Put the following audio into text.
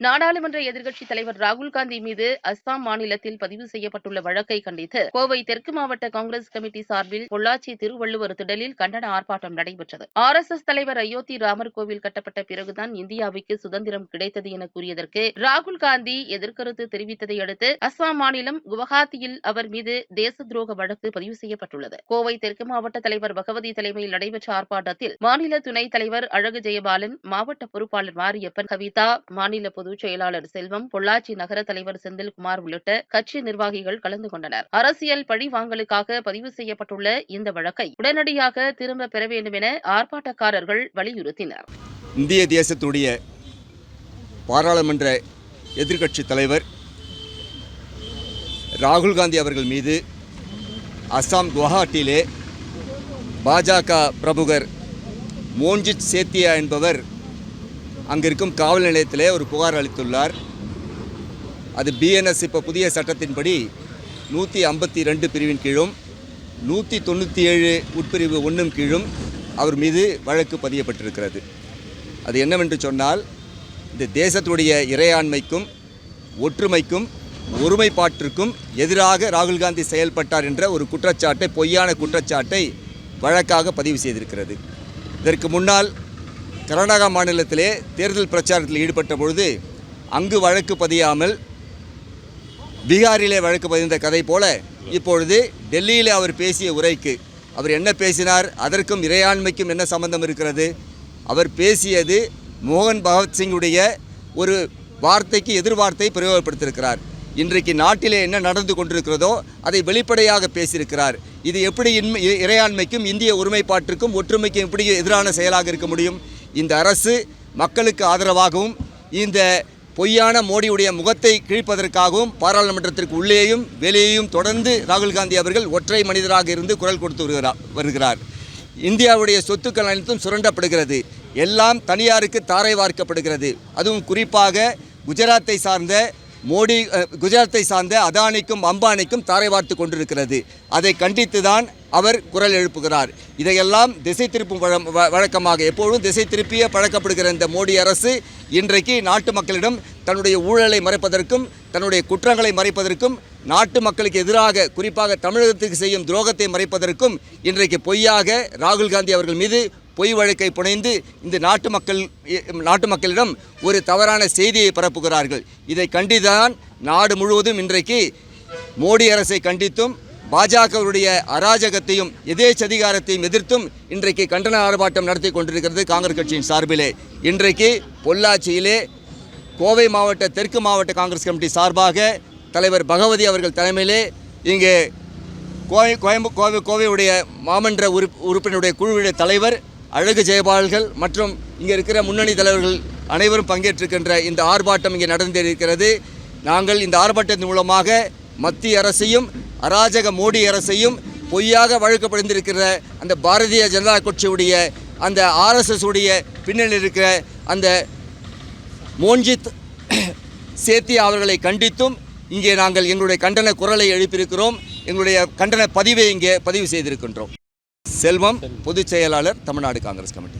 நாடாளுமன்ற எதிர்க்கட்சித் தலைவர் ராகுல்காந்தி மீது அஸ்ஸாம் மாநிலத்தில் பதிவு செய்யப்பட்டுள்ள வழக்கை கண்டித்து கோவை தெற்கு மாவட்ட காங்கிரஸ் கமிட்டி சார்பில் பொள்ளாச்சி திருவள்ளுவர் திடலில் கண்டன ஆர்ப்பாட்டம் நடைபெற்றது. ஆர் எஸ் எஸ் தலைவர் அயோத்தி ராமர் கோவில் கட்டப்பட்ட பிறகுதான் இந்தியாவுக்கு சுதந்திரம் கிடைத்தது என கூறியதற்கு ராகுல் காந்தி எதிர்கருத்து தெரிவித்ததை அடுத்து அஸ்ஸாம் மாநிலம் குவஹாத்தியில் அவர் மீது தேச துரோக வழக்கு பதிவு செய்யப்பட்டுள்ளது. கோவை தெற்கு மாவட்ட தலைவர் பகவதி தலைமையில் நடைபெற்ற ஆர்ப்பாட்டத்தில் மாநில துணைத் தலைவர் அழகு ஜெயபாலன் மாவட்ட பொறுப்பாளர் மாரியப்பன் கவிதா மாநில பொதுச் செயலாளர் செல்வம் பொள்ளாச்சி நகர தலைவர் செந்தில்குமார் உள்ளிட்ட கட்சி நிர்வாகிகள் கலந்து கொண்டனர். அரசியல் பழிவாங்கலுக்காக பதிவு செய்யப்பட்டுள்ள இந்த வழக்கை உடனடியாக திரும்ப பெற வேண்டும் என ஆர்ப்பாட்டக்காரர்கள் வலியுறுத்தினர். இந்திய தேசத்துடைய பாராளுமன்ற எதிர்க்கட்சி தலைவர் ராகுல் காந்தி அவர்கள் மீது அஸ்ஸாம் குவஹாட்டியிலே பாஜக பிரமுகர் மோன்ஜித் சேத்தியா என்பவர் அங்கிருக்கும் காவல் நிலையத்திலே ஒரு புகார் அளித்துள்ளார். அது பிஎன்எஸ் இப்போ புதிய சட்டத்தின்படி நூற்றி ஐம்பத்தி ரெண்டு பிரிவின் கீழும் நூற்றி தொண்ணூற்றி ஏழு உட்பிரிவு ஒன்றும் கீழும் அவர் மீது வழக்கு பதியப்பட்டிருக்கிறது. அது என்னவென்று சொன்னால் இந்த தேசத்துடைய இறையாண்மைக்கும் ஒற்றுமைக்கும் ஒருமைப்பாட்டிற்கும் எதிராக ராகுல் காந்தி செயல்பட்டார் என்ற ஒரு குற்றச்சாட்டை பொய்யான குற்றச்சாட்டை வழக்காக பதிவு செய்திருக்கிறது. இதற்கு முன்னால் கர்நாடகா மாநிலத்திலே தேர்தல் பிரச்சாரத்தில் ஈடுபட்ட பொழுது அங்கு வழக்கு பதியாமல் பீகாரிலே வழக்கு பதிந்த கதை போல இப்பொழுது டெல்லியிலே அவர் பேசிய உரைக்கு அவர் என்ன பேசினார் அதற்கும் இறையாண்மைக்கும் என்ன சம்பந்தம் இருக்கிறது? அவர் பேசியது மோகன் பகவத்சிங்குடைய ஒரு வார்த்தைக்கு எதிர்வார்த்தை பிரயோகப்படுத்தியிருக்கிறார். இன்றைக்கு நாட்டிலே என்ன நடந்து கொண்டிருக்கிறதோ அதை வெளிப்படையாக பேசியிருக்கிறார். இது எப்படி இன்மை இறையாண்மைக்கும் இந்திய ஒருமைப்பாட்டிற்கும் ஒற்றுமைக்கும் எப்படி எதிரான செயலாக இருக்க முடியும்? இந்த அரசு மக்களுக்கு ஆதரவாகவும் இந்த பொய்யான மோடியுடைய முகத்தை கிழிப்பதற்காகவும் பாராளுமன்றத்திற்கு உள்ளேயும் வெளியேயும் தொடர்ந்து ராகுல் காந்தி அவர்கள் ஒற்றை மனிதராக இருந்து குரல் கொடுத்து வருகிறார் வருகிறார். இந்தியாவுடைய சொத்துக்கள் அனைத்தும் சுரண்டப்படுகிறது. எல்லாம் தனியாருக்கு தாரை வார்க்கப்படுகிறது. அதுவும் குறிப்பாக குஜராத்தை சார்ந்த மோடி குஜராத்தை சார்ந்த அதானிக்கும் அம்பானிக்கும் தாரை வார்த்து கொண்டிருக்கிறது. அதை கண்டித்து தான் அவர் குரல் எழுப்புகிறார். இதையெல்லாம் திசை திருப்பும் வழ- வ- வழக்கமாக எப்பொழுதும் திசை திருப்பிய பழக்கப்படுகிற இந்த மோடி அரசு இன்றைக்கு நாட்டு மக்களிடம் தன்னுடைய ஊழலை மறைப்பதற்கும் தன்னுடைய குற்றங்களை மறைப்பதற்கும் நாட்டு மக்களுக்கு எதிராக குறிப்பாக தமிழகத்துக்கு செய்யும் துரோகத்தை மறைப்பதற்கும் இன்றைக்கு பொய்யாக ராகுல் காந்தி அவர்கள் மீது பொய் வழக்கை புனைந்து இந்த நாட்டு மக்கள் நாட்டு மக்களிடம் ஒரு தவறான செய்தியை பரப்புகிறார்கள். இதை கண்டிதான் நாடு முழுவதும் இன்றைக்கு மோடி அரசை கண்டித்தும் பாஜகவுடைய அராஜகத்தையும் எதேச்சதிகாரத்தையும் எதிர்த்தும் இன்றைக்கு கண்டன ஆர்ப்பாட்டம் நடத்தி கொண்டிருக்கிறது காங்கிரஸ் கட்சியின் சார்பிலே. இன்றைக்கு பொள்ளாச்சியிலே கோவை மாவட்ட தெற்கு மாவட்ட காங்கிரஸ் கமிட்டி சார்பாக தலைவர் பகவதி அவர்கள் தலைமையிலே இங்கே கோவை கோயம்பு கோவை கோவையுடைய மாமன்ற உறுப் உறுப்பினருடைய குழுவுடைய தலைவர் அழகு ஜெயபால்கள் மற்றும் இங்கே இருக்கிற முன்னணி தலைவர்கள் அனைவரும் பங்கேற்றிருக்கின்ற இந்த ஆர்ப்பாட்டம் இங்கே நடந்திருக்கிறது நாங்கள் இந்த ஆர்ப்பாட்டத்தின் மூலமாக மத்திய அரசையும் அராஜக மோடி அரசையும் பொய்யாக வழக்கப்படுந்திருக்கிற அந்த பாரதிய ஜனதா கட்சியுடைய அந்த ஆர்எஸ்எஸ் உடைய பின்னணியில் இருக்கிற அந்த மோன்ஜித் சேத்தி அவர்களை கண்டித்தும் இங்கே நாங்கள் எங்களுடைய கண்டன குரலை எழுப்பியிருக்கிறோம். எங்களுடைய கண்டன பதிவை இங்கே பதிவு செய்திருக்கின்றோம். செல்வம் பொதுச் செயலாளர் தமிழ்நாடு காங்கிரஸ் கமிட்டி.